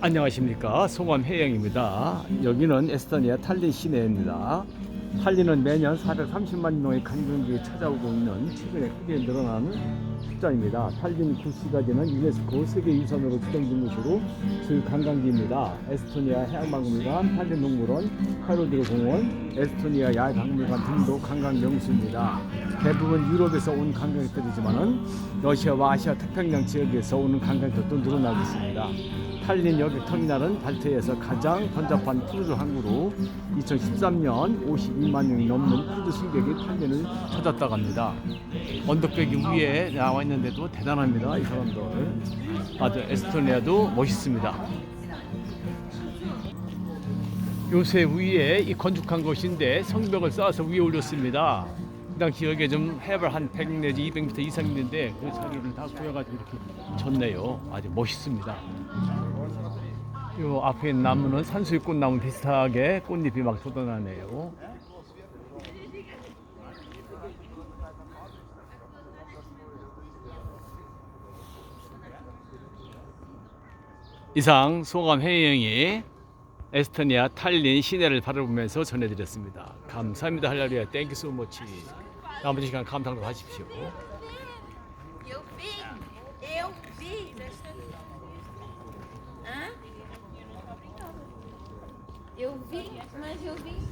안녕하십니까 송암 해영입니다. 여기는 에스토니아 탈린 시내입니다. 탈린은 매년 430만 명의 관광객이 찾아오고 있는 최근에 크게 늘어나 는 숫자입니다. 탈린 구시가지는 유네스코 세계유산으로 지정된 곳으로 주 관광지입니다. 에스토니아 해양박물관, 탈린 동물원, 카로디르 공원, 에스토니아 야외박물관 등도 관광 명소입니다. 대부분 유럽에서 온 관광객들이지만은 러시아와 아시아 태평양 지역에서 오는 관광객도 늘어나고 있습니다. 탈린 여객 터미널은 발트해에서 가장 번잡한 크루즈 항구로 2013년 52만 명이 넘는 크루즈 승객이 탈린을 찾았다고 합니다. 언덕배기 위에 나와 있는데도 대단합니다. 이 사람들. 아주 에스토니아도 멋있습니다. 요새 위에 이 건축한 것인데 성벽을 쌓아서 위에 올렸습니다. 그 당시 여기에 좀 해발 한 100 내지 200m 이상 있는데 그 자리를 다 구해가지고 이렇게 졌네요. 아주 멋있습니다. 요 앞에 있는 나무는 산수유 꽃나무 비슷하게 꽃잎이 막 돋아나네요. 이상 소감 회의영이 에스토니아 탈린 시내를 바라보면서 전해드렸습니다. 감사합니다. 할렐루야. 땡큐 so much. 남은 시간 감상도 하십시오. Eu eu vi. Hã? Eu vi, mas eu vim?